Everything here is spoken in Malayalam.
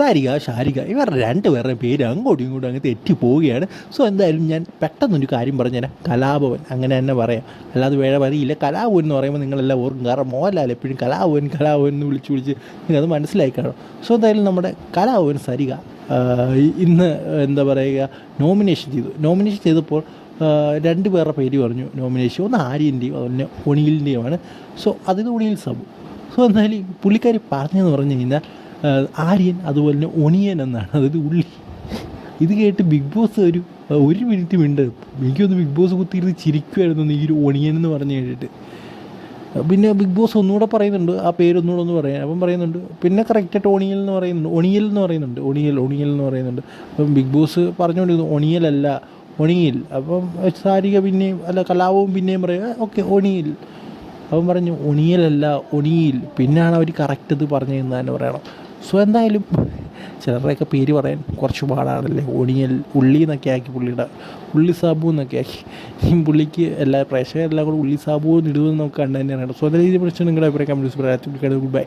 സാരിക ഷാരിക ഇവരുടെ രണ്ടുപേരുടെ പേര് അങ്ങോട്ടും ഇങ്ങോട്ടും അങ്ങ് തെറ്റി പോവുകയാണ് സോ എന്തായാലും ഞാൻ പെട്ടെന്നൊരു കാര്യം പറഞ്ഞു പറഞ്ഞുതരാം കലാഭവൻ അങ്ങനെ തന്നെ പറയാം. അല്ലാതെ വേറെ പറയില്ല കലാഭവൻ എന്ന് പറയുമ്പോൾ നിങ്ങളെല്ലാം ഓർക്കും. കാരണം മോഹൻലാൽ എപ്പോഴും കലാഭവൻ കലാഭവൻ എന്ന് വിളിച്ച് വിളിച്ച് നിങ്ങൾക്കത് മനസ്സിലായി കാണും. സോ എന്തായാലും നമ്മുടെ കലാഭവൻ സരിക ഇന്ന് എന്താ പറയുക നോമിനേഷൻ ചെയ്തു. നോമിനേഷൻ ചെയ്തപ്പോൾ രണ്ട് പേരുടെ പേര് പറഞ്ഞു. നോമിനേഷൻ ഒന്ന് ആര്യന്റെയും അതുപോലെ ഒണിയിലിന്റെയുമാണ് സോ അതിന് ഒണിയിൽ സബു. സോ എന്തായാലും പുള്ളിക്കാരി പറഞ്ഞതെന്ന് പറഞ്ഞു കഴിഞ്ഞാൽ ആര്യൻ അതുപോലെ തന്നെ ഒണിയൻ എന്നാണ്. അതായത് ഉള്ളി. ഇത് കേട്ട് ബിഗ് ബോസ് ഒരു ഒരു മിനിറ്റ് മിണ്ട് എനിക്കൊന്ന് ബിഗ് ബോസ് കുത്തിയിരുന്ന് ചിരിക്കുമായിരുന്നു ഈ ഒരു ഒണിയൻ എന്ന് പറഞ്ഞു കേട്ടിട്ട് പിന്നെ ബിഗ് ബോസ് ഒന്നുകൂടെ പറയുന്നുണ്ട്. ആ പേര് ഒന്നുകൂടെ ഒന്ന് പറയാൻ അപ്പം പറയുന്നുണ്ട് പിന്നെ കറക്റ്റായിട്ട് ഒണിയൽ എന്ന് പറയുന്നുണ്ട്. ഒണിയൽ എന്ന് പറയുന്നുണ്ട്. ഒണിയൽ ഒണിയൽ എന്ന് പറയുന്നുണ്ട്. അപ്പം ബിഗ് ബോസ് പറഞ്ഞുകൊണ്ടിരുന്നു ഒണിയലല്ല ഒണിയിൽ അപ്പം സാരിക പിന്നെയും അല്ല കലാപവും പിന്നെയും പറയുക ഓക്കെ ഒണിയിൽ അവൻ പറഞ്ഞു ഒണിയലല്ല ഒണിയിൽ പിന്നാണ് അവർ കറക്റ്റ് ഇത് പറഞ്ഞതെന്ന് തന്നെ പറയണം. സോ എന്തായാലും ചിലരുടെയൊക്കെ പേര് പറയാൻ കുറച്ച് പാടാണല്ലേ? ഒണിയൽ ഉള്ളി എന്നൊക്കെ ആക്കി പുള്ളിയുടെ ഉള്ളി സാബു എന്നൊക്കെ ആക്കി. ഈ പുള്ളിക്ക് എല്ലാ പ്രേക്ഷകരെല്ലാം കൂടെ ഉള്ളി സാബു എന്ന് ഇടുമെന്ന് നമുക്ക് കണ്ടു തന്നെയാണ് സോ അതായത് പ്രശ്നം നിങ്ങളുടെ അഭിപ്രായം കമ്മ്യൂണിസ്റ്റ് ഗുഡ് ബൈ